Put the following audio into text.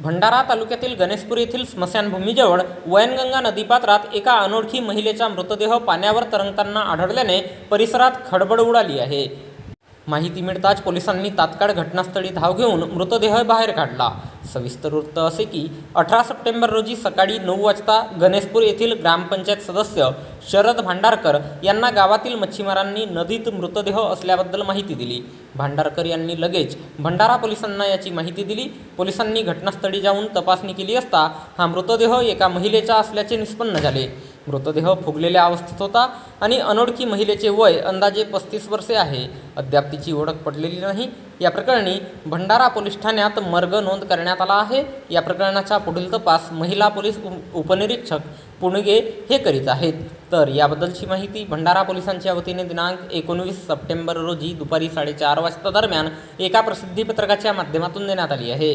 भंडारा तालुक्यातील गणेशपूर येथील स्मशानभूमीजवळ वैनगंगा नदीपात्रात एका अनोळखी महिलेचा मृतदेह पाण्यावर तरंगताना आढळल्याने परिसरात खडबड उडाली आहे. माहिती मिळताच पोलिसांनी तात्काळ घटनास्थळी धाव घेऊन मृतदेह बाहेर काढला. सविस्तर वृत्त असे की अठरा सप्टेंबर रोजी सकाळी नऊ वाजता गणेशपूर येथील ग्रामपंचायत सदस्य शरद भांडारकर यांना गावातील मच्छीमारांनी नदीत मृतदेह असल्याबद्दल माहिती दिली. भांडारकर यांनी लगेच भंडारा पोलिसांना याची माहिती दिली. पोलिसांनी घटनास्थळी जाऊन तपासणी केली असता हा मृतदेह एका महिलेचा असल्याचे निष्पन्न झाले. मृतदेह फुगलेल्या अवस्थेत होता आणि अनोळखी महिलेचे वय अंदाजे पस्तीस वर्षे आहे. अद्याप तिची ओळख पडलेली नाही. या प्रकरणी भंडारा पोलीस ठाण्यात मर्ग नोंद करण्यात आला आहे. या प्रकरणाचा पुढील तपास महिला पोलीस उपनिरीक्षक पुणगे हे करीत आहेत. तर याबद्दलची माहिती भंडारा पोलिसांच्या वतीने दिनांक एकोणवीस सप्टेंबर रोजी दुपारी साडेचार वाजता दरम्यान एका प्रसिद्धीपत्रकाच्या माध्यमातून देण्यात आली आहे.